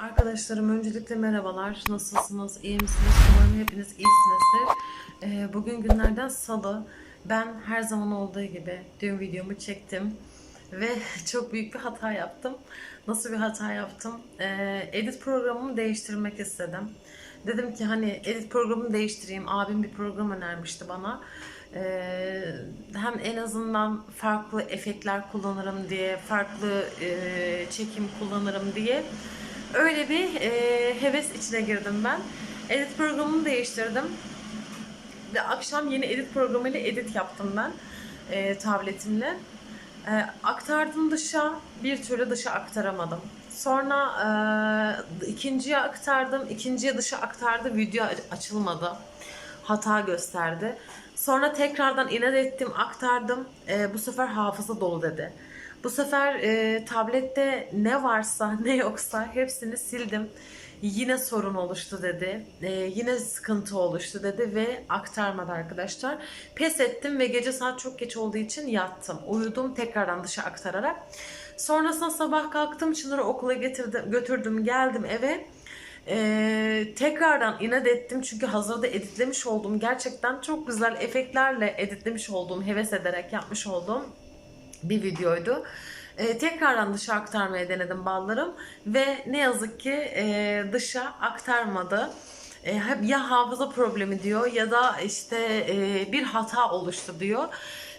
Arkadaşlarım öncelikle merhabalar. Nasılsınız? İyi misiniz? Umarım hepiniz iyisinizdir. Ee, bugün günlerden salı. Ben her zaman olduğu gibi dün videomu çektim. Ve çok büyük bir hata yaptım. Nasıl bir hata yaptım? Ee, edit programımı değiştirmek istedim. Dedim ki hani edit programını değiştireyim. Abim bir program önermişti bana. Ee, hem en azından farklı efektler kullanırım diye, farklı e, çekim kullanırım diye öyle bir e, heves içine girdim ben. Edit programını değiştirdim. Ve akşam yeni edit programıyla edit yaptım ben e, tabletimle. E, aktardım dışa, bir türlü dışa aktaramadım. Sonra e, ikinciye aktardım, ikinciye dışa aktardı, video açılmadı. Hata gösterdi. Sonra tekrardan inat ettim, aktardım. E, bu sefer hafıza dolu dedi. Bu sefer e, tablette ne varsa ne yoksa hepsini sildim. Yine sorun oluştu dedi. E, yine sıkıntı oluştu dedi ve aktarmadı arkadaşlar. Pes ettim ve gece saat çok geç olduğu için yattım. Uyudum tekrardan dışa aktararak. Sonrasında sabah kalktım Çınar'ı okula getirdim, götürdüm geldim eve. Ee, tekrardan inat ettim çünkü hazırda editlemiş olduğum gerçekten çok güzel efektlerle editlemiş olduğum, heves ederek yapmış olduğum bir videoydu. Ee, tekrardan dışa aktarmaya denedim ballarım ve ne yazık ki e, dışa aktarmadı. E, hep ya hafıza problemi diyor ya da işte e, bir hata oluştu diyor.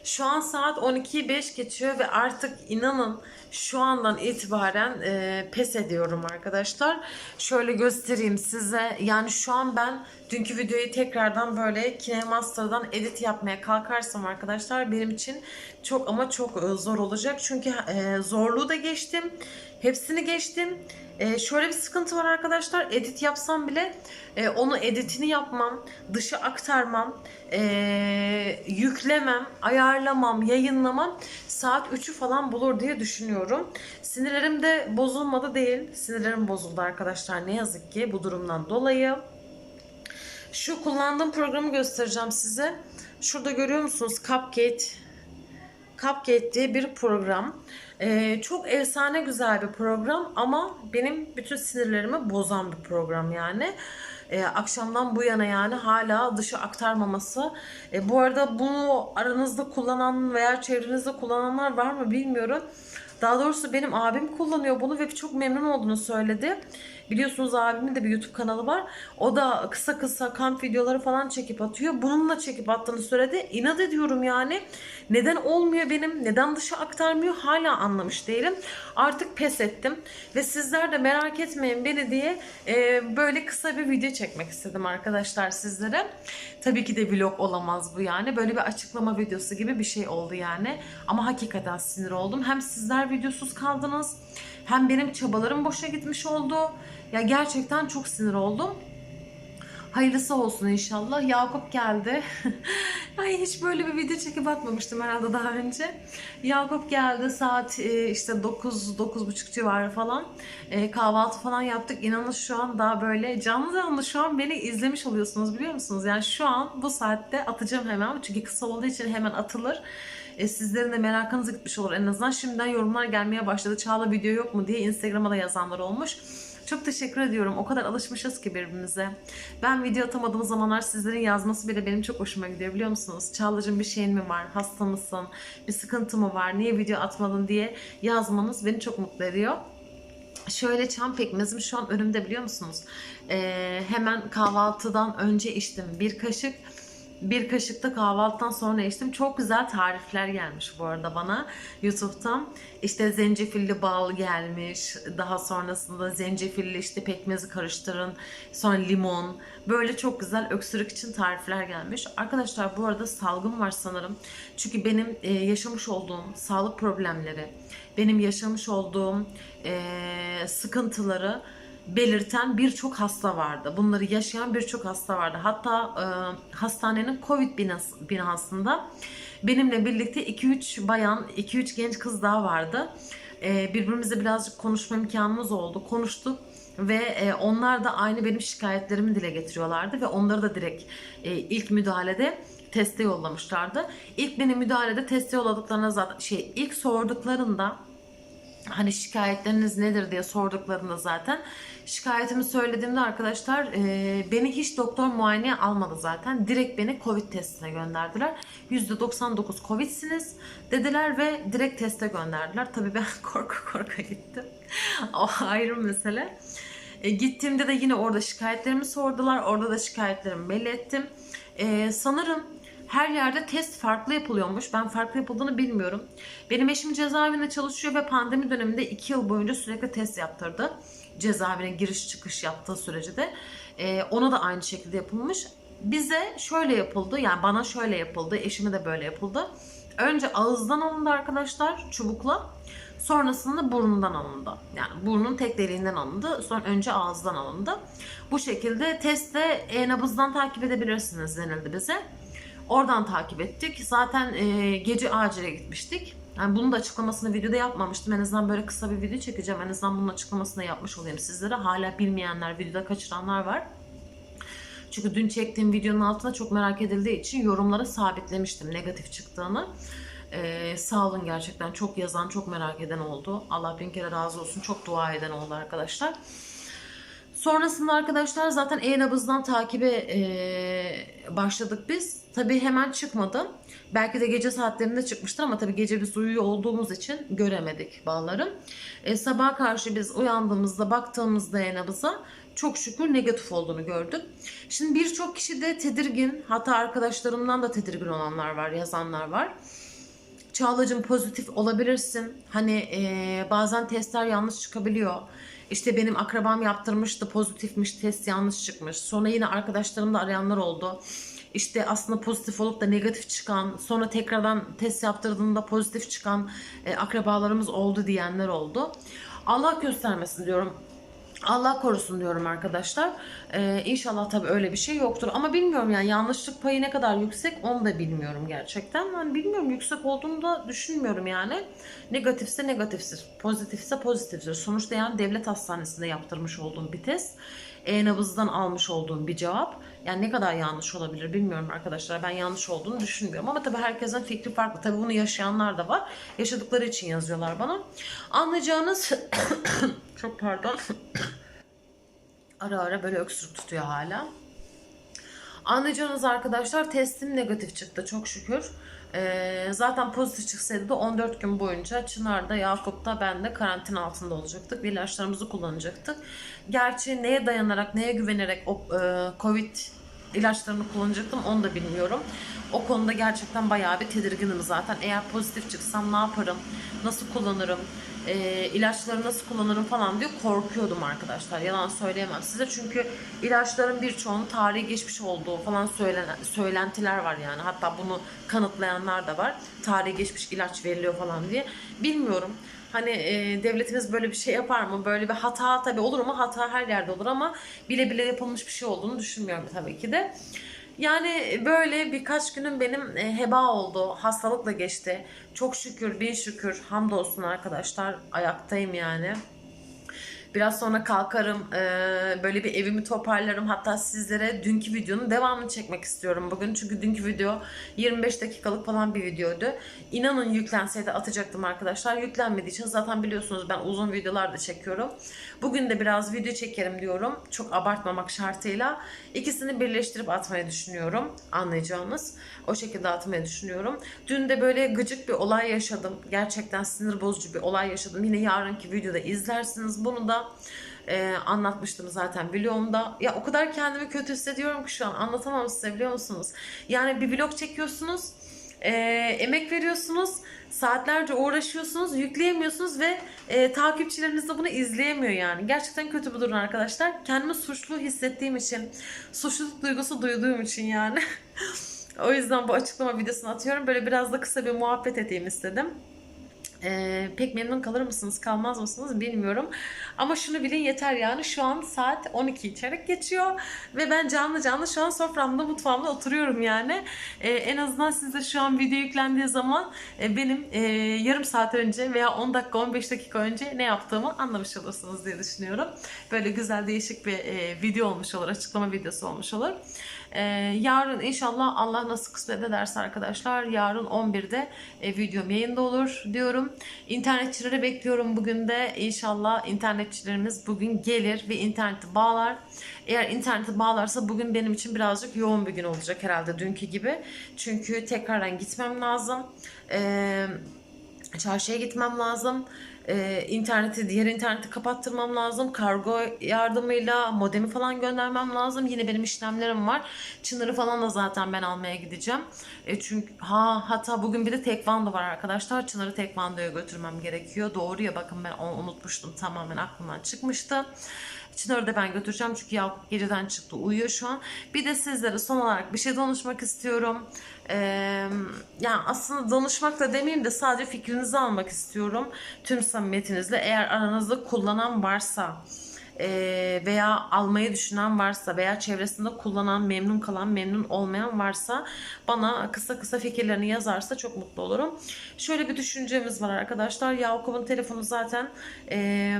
Şu an saat 12'yi 5 geçiyor ve artık inanın şu andan itibaren e, pes ediyorum arkadaşlar. Şöyle göstereyim size. Yani şu an ben dünkü videoyu tekrardan böyle KineMaster'dan edit yapmaya kalkarsam arkadaşlar benim için çok ama çok e, zor olacak. Çünkü e, zorluğu da geçtim. Hepsini geçtim. E, şöyle bir sıkıntı var arkadaşlar. Edit yapsam bile e, onu editini yapmam, dışı aktarmam, e, yüklemem, ayarlamam, yayınlamam saat 3'ü falan bulur diye düşünüyorum. Sinirlerim de bozulmadı değil. Sinirlerim bozuldu arkadaşlar ne yazık ki bu durumdan dolayı. Şu kullandığım programı göstereceğim size. Şurada görüyor musunuz? Cupcake Cupcake diye bir program. Ee, çok efsane güzel bir program ama benim bütün sinirlerimi bozan bir program yani. Ee, akşamdan bu yana yani hala dışı aktarmaması. Ee, bu arada bunu aranızda kullanan veya çevrenizde kullananlar var mı bilmiyorum. Daha doğrusu benim abim kullanıyor bunu ve çok memnun olduğunu söyledi. Biliyorsunuz abimin de bir YouTube kanalı var. O da kısa kısa kamp videoları falan çekip atıyor. Bununla çekip attığını söyledi. İnat ediyorum yani. Neden olmuyor benim? Neden dışı aktarmıyor? Hala anlamış değilim. Artık pes ettim. Ve sizler de merak etmeyin beni diye e, böyle kısa bir video çekmek istedim arkadaşlar sizlere. Tabii ki de vlog olamaz bu yani. Böyle bir açıklama videosu gibi bir şey oldu yani. Ama hakikaten sinir oldum. Hem sizler videosuz kaldınız. Hem benim çabalarım boşa gitmiş oldu. Ya gerçekten çok sinir oldum. Hayırlısı olsun inşallah. Yakup geldi. Ay hiç böyle bir video çekip atmamıştım herhalde daha önce. Yakup geldi saat e, işte 9 9.30 civarı falan. E, kahvaltı falan yaptık. İnanın şu an daha böyle canlı canlı şu an beni izlemiş oluyorsunuz biliyor musunuz? Yani şu an bu saatte atacağım hemen. Çünkü kısa olduğu için hemen atılır. E, sizlerin de merakınız gitmiş olur en azından. Şimdiden yorumlar gelmeye başladı. Çağla video yok mu diye Instagram'a da yazanlar olmuş. Çok teşekkür ediyorum. O kadar alışmışız ki birbirimize. Ben video atamadığım zamanlar sizlerin yazması bile benim çok hoşuma gidiyor biliyor musunuz? Çağlacığım bir şeyin mi var? Hasta mısın? Bir sıkıntı mı var? Niye video atmadın diye yazmanız beni çok mutlu ediyor. Şöyle çam pekmezim şu an önümde biliyor musunuz? Ee, hemen kahvaltıdan önce içtim. Bir kaşık bir kaşık da kahvaltıdan sonra içtim. Çok güzel tarifler gelmiş bu arada bana YouTube'dan. İşte zencefilli bal gelmiş. Daha sonrasında zencefilli işte pekmezi karıştırın. Sonra limon. Böyle çok güzel öksürük için tarifler gelmiş. Arkadaşlar bu arada salgın var sanırım. Çünkü benim e, yaşamış olduğum sağlık problemleri, benim yaşamış olduğum e, sıkıntıları belirten birçok hasta vardı. Bunları yaşayan birçok hasta vardı. Hatta e, hastanenin Covid binası, binasında benimle birlikte 2-3 bayan, 2-3 genç kız daha vardı. E, birbirimizle birazcık konuşma imkanımız oldu. Konuştuk ve e, onlar da aynı benim şikayetlerimi dile getiriyorlardı ve onları da direkt e, ilk müdahalede teste yollamışlardı. İlk beni müdahalede teste yolladıklarına zaten şey ilk sorduklarında hani şikayetleriniz nedir diye sorduklarında zaten şikayetimi söylediğimde arkadaşlar e, beni hiç doktor muayeneye almadı zaten. Direkt beni Covid testine gönderdiler. %99 Covid'siniz dediler ve direkt teste gönderdiler. Tabii ben korka korka gittim. o ayrı mesele. E, gittiğimde de yine orada şikayetlerimi sordular. Orada da şikayetlerimi belli ettim. E, sanırım her yerde test farklı yapılıyormuş. Ben farklı yapıldığını bilmiyorum. Benim eşim cezaevinde çalışıyor ve pandemi döneminde 2 yıl boyunca sürekli test yaptırdı. Cezaevine giriş çıkış yaptığı sürece de. Ee, ona da aynı şekilde yapılmış. Bize şöyle yapıldı. Yani bana şöyle yapıldı. Eşime de böyle yapıldı. Önce ağızdan alındı arkadaşlar çubukla. Sonrasında burnundan alındı. Yani burnun tek deliğinden alındı. Sonra önce ağızdan alındı. Bu şekilde testte e-nabızdan takip edebilirsiniz denildi bize. Oradan takip ettik. Zaten e, gece acile gitmiştik. Yani bunun da açıklamasını videoda yapmamıştım. En azından böyle kısa bir video çekeceğim. En azından bunun açıklamasını yapmış olayım sizlere. Hala bilmeyenler, videoda kaçıranlar var. Çünkü dün çektiğim videonun altına çok merak edildiği için yorumlara sabitlemiştim negatif çıktığını. Ee, sağ olun gerçekten çok yazan, çok merak eden oldu. Allah bin kere razı olsun. Çok dua eden oldu arkadaşlar. Sonrasında arkadaşlar zaten e-nabızdan takibe e, başladık biz. Tabii hemen çıkmadı. Belki de gece saatlerinde çıkmıştır ama tabii gece biz uyuyor olduğumuz için göremedik balları. E, sabah karşı biz uyandığımızda baktığımızda e-nabıza çok şükür negatif olduğunu gördük. Şimdi birçok kişi de tedirgin hatta arkadaşlarımdan da tedirgin olanlar var yazanlar var. Çağlacığım pozitif olabilirsin. Hani e, bazen testler yanlış çıkabiliyor. İşte benim akrabam yaptırmıştı pozitifmiş test yanlış çıkmış. Sonra yine arkadaşlarım da arayanlar oldu. İşte aslında pozitif olup da negatif çıkan, sonra tekrardan test yaptırdığında pozitif çıkan e, akrabalarımız oldu diyenler oldu. Allah göstermesin diyorum. Allah korusun diyorum arkadaşlar. Ee, inşallah tabii öyle bir şey yoktur. Ama bilmiyorum yani yanlışlık payı ne kadar yüksek onu da bilmiyorum gerçekten. Yani bilmiyorum yüksek olduğunu da düşünmüyorum yani. Negatifse negatiftir. Pozitifse pozitiftir. Sonuçta yani devlet hastanesinde yaptırmış olduğum bir test. E-nabızdan almış olduğum bir cevap. Yani ne kadar yanlış olabilir bilmiyorum arkadaşlar. Ben yanlış olduğunu düşünmüyorum. Ama tabii herkesin fikri farklı. Tabii bunu yaşayanlar da var. Yaşadıkları için yazıyorlar bana. Anlayacağınız... Çok pardon. ara ara böyle öksürük tutuyor hala. Anlayacağınız arkadaşlar testim negatif çıktı çok şükür. Ee, zaten pozitif çıksaydı da 14 gün boyunca Çınar'da, Yakup'ta, ben de karantina altında olacaktık. Bir ilaçlarımızı kullanacaktık. Gerçi neye dayanarak, neye güvenerek o e, Covid ilaçlarını kullanacaktım onu da bilmiyorum. O konuda gerçekten bayağı bir tedirginim zaten. Eğer pozitif çıksam ne yaparım, nasıl kullanırım, e, ilaçları nasıl kullanırım falan diye korkuyordum arkadaşlar. Yalan söyleyemem size. Çünkü ilaçların birçoğunun tarihi geçmiş olduğu falan söylenen, söylentiler var yani. Hatta bunu kanıtlayanlar da var. Tarihi geçmiş ilaç veriliyor falan diye. Bilmiyorum. Hani e, devletimiz böyle bir şey yapar mı? Böyle bir hata tabii olur mu? Hata her yerde olur ama bile bile yapılmış bir şey olduğunu düşünmüyorum tabii ki de. Yani böyle birkaç günüm benim e, heba oldu. Hastalıkla geçti. Çok şükür, bin şükür, hamdolsun arkadaşlar. Ayaktayım yani. Biraz sonra kalkarım, e, böyle bir evimi toparlarım. Hatta sizlere dünkü videonun devamını çekmek istiyorum bugün. Çünkü dünkü video 25 dakikalık falan bir videoydu. İnanın yüklenseydi atacaktım arkadaşlar. Yüklenmediği için zaten biliyorsunuz ben uzun videolar da çekiyorum. Bugün de biraz video çekerim diyorum. Çok abartmamak şartıyla. İkisini birleştirip atmayı düşünüyorum. Anlayacağınız. O şekilde atmayı düşünüyorum. Dün de böyle gıcık bir olay yaşadım. Gerçekten sinir bozucu bir olay yaşadım. Yine yarınki videoda izlersiniz. Bunu da e, anlatmıştım zaten vlogumda. Ya o kadar kendimi kötü hissediyorum ki şu an anlatamam size biliyor musunuz? Yani bir vlog çekiyorsunuz, e, emek veriyorsunuz, saatlerce uğraşıyorsunuz, yükleyemiyorsunuz ve e, takipçileriniz de bunu izleyemiyor yani. Gerçekten kötü bir durum arkadaşlar. Kendimi suçlu hissettiğim için, suçluluk duygusu duyduğum için yani. o yüzden bu açıklama videosunu atıyorum. Böyle biraz da kısa bir muhabbet edeyim istedim. Ee, pek memnun kalır mısınız kalmaz mısınız bilmiyorum. Ama şunu bilin yeter yani şu an saat 12 içerek geçiyor ve ben canlı canlı şu an soframda mutfağımda oturuyorum yani. Ee, en azından siz de şu an video yüklendiği zaman e, benim e, yarım saat önce veya 10 dakika 15 dakika önce ne yaptığımı anlamış olursunuz diye düşünüyorum. Böyle güzel değişik bir e, video olmuş olur, açıklama videosu olmuş olur. Ee, yarın inşallah Allah nasıl kısmet ederse arkadaşlar yarın 11'de e, videom yayında olur diyorum. İnternetçileri bekliyorum bugün de. İnşallah internetçilerimiz bugün gelir ve interneti bağlar. Eğer interneti bağlarsa bugün benim için birazcık yoğun bir gün olacak herhalde dünkü gibi. Çünkü tekrardan gitmem lazım. Ee, çarşıya gitmem lazım. Ee, interneti, diğer interneti kapattırmam lazım. Kargo yardımıyla modemi falan göndermem lazım. Yine benim işlemlerim var. Çınarı falan da zaten ben almaya gideceğim. E çünkü ha hatta bugün bir de tekvando var arkadaşlar. Çınarı tekvandoya götürmem gerekiyor. Doğru ya bakın ben onu unutmuştum. Tamamen aklımdan çıkmıştı. Çınar'ı da ben götüreceğim çünkü Yakup geceden çıktı uyuyor şu an. Bir de sizlere son olarak bir şey danışmak istiyorum. Ee, yani aslında danışmak da demeyeyim de sadece fikrinizi almak istiyorum. Tüm samimiyetinizle eğer aranızda kullanan varsa e, veya almayı düşünen varsa veya çevresinde kullanan, memnun kalan, memnun olmayan varsa bana kısa kısa fikirlerini yazarsa çok mutlu olurum. Şöyle bir düşüncemiz var arkadaşlar. Yakup'un telefonu zaten e,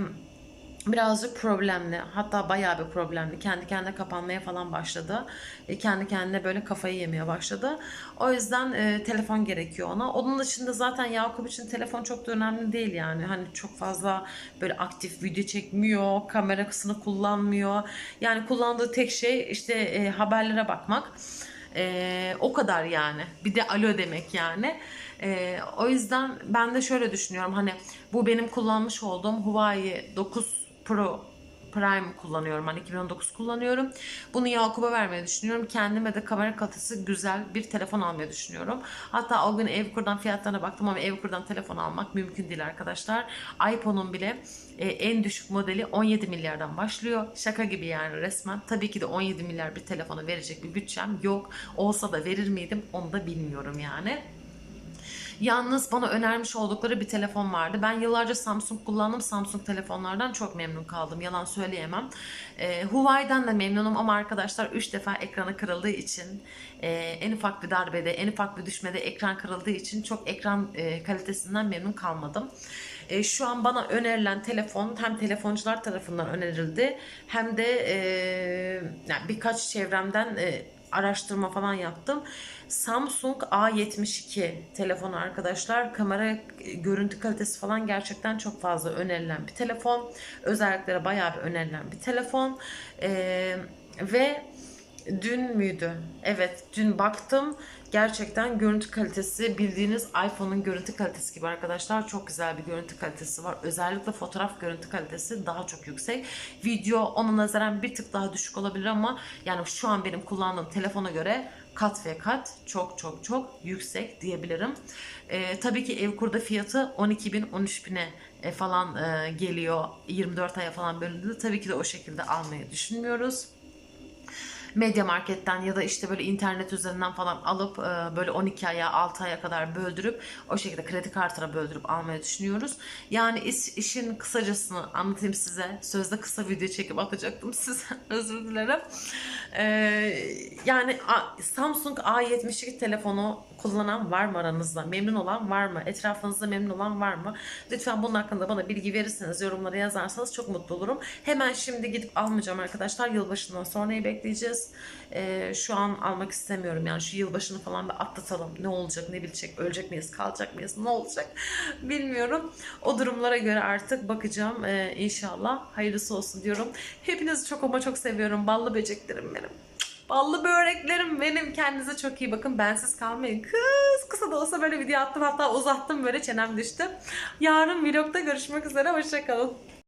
birazcık problemli. Hatta bayağı bir problemli. Kendi kendine kapanmaya falan başladı. E, kendi kendine böyle kafayı yemeye başladı. O yüzden e, telefon gerekiyor ona. Onun dışında zaten Yakup için telefon çok da önemli değil yani. Hani çok fazla böyle aktif video çekmiyor. Kamerasını kullanmıyor. Yani kullandığı tek şey işte e, haberlere bakmak. E, o kadar yani. Bir de alo demek yani. E, o yüzden ben de şöyle düşünüyorum. Hani bu benim kullanmış olduğum Huawei 9 Pro Prime kullanıyorum. Hani 2019 kullanıyorum. Bunu Yakup'a vermeyi düşünüyorum. Kendime de kamera kalitesi güzel bir telefon almayı düşünüyorum. Hatta o gün Evkur'dan fiyatlarına baktım ama Evkur'dan telefon almak mümkün değil arkadaşlar. iPhone'un bile e, en düşük modeli 17 milyardan başlıyor. Şaka gibi yani resmen. Tabii ki de 17 milyar bir telefonu verecek bir bütçem yok. Olsa da verir miydim onu da bilmiyorum yani. Yalnız bana önermiş oldukları bir telefon vardı. Ben yıllarca Samsung kullandım. Samsung telefonlardan çok memnun kaldım. Yalan söyleyemem. E, Huawei'den de memnunum ama arkadaşlar 3 defa ekranı kırıldığı için e, en ufak bir darbede, en ufak bir düşmede ekran kırıldığı için çok ekran e, kalitesinden memnun kalmadım. E, şu an bana önerilen telefon hem telefoncular tarafından önerildi hem de e, yani birkaç çevremden e, araştırma falan yaptım. Samsung A72 telefonu arkadaşlar. Kamera görüntü kalitesi falan gerçekten çok fazla önerilen bir telefon. Özelliklere bayağı bir önerilen bir telefon. Ee, ve dün müydü? Evet dün baktım. Gerçekten görüntü kalitesi bildiğiniz iPhone'un görüntü kalitesi gibi arkadaşlar. Çok güzel bir görüntü kalitesi var. Özellikle fotoğraf görüntü kalitesi daha çok yüksek. Video ona nazaran bir tık daha düşük olabilir ama yani şu an benim kullandığım telefona göre kat ve kat çok çok çok yüksek diyebilirim. Ee, tabii ki Evkur'da fiyatı 12 bin 13 bine e, falan e, geliyor. 24 aya falan bölündü. Tabii ki de o şekilde almayı düşünmüyoruz. Medya Market'ten ya da işte böyle internet üzerinden falan alıp e, böyle 12 aya 6 aya kadar böldürüp o şekilde kredi kartına böldürüp almayı düşünüyoruz. Yani iş, işin kısacasını anlatayım size. Sözde kısa video çekip atacaktım size. Özür dilerim. E, yani Samsung A72 telefonu kullanan var mı aranızda? Memnun olan var mı? Etrafınızda memnun olan var mı? Lütfen bunun hakkında bana bilgi verirseniz, yorumlara yazarsanız çok mutlu olurum. Hemen şimdi gidip almayacağım arkadaşlar. Yılbaşından sonrayı bekleyeceğiz. Ee, şu an almak istemiyorum. Yani şu yılbaşını falan bir atlatalım. Ne olacak, ne bilecek, ölecek miyiz, kalacak mıyız, ne olacak bilmiyorum. O durumlara göre artık bakacağım. Ee, inşallah hayırlısı olsun diyorum. Hepinizi çok ama çok seviyorum. Ballı böceklerim benim. Ballı böreklerim benim. Kendinize çok iyi bakın. Bensiz kalmayın. Kız kısa da olsa böyle video attım. Hatta uzattım böyle çenem düştü. Yarın vlogda görüşmek üzere. Hoşçakalın.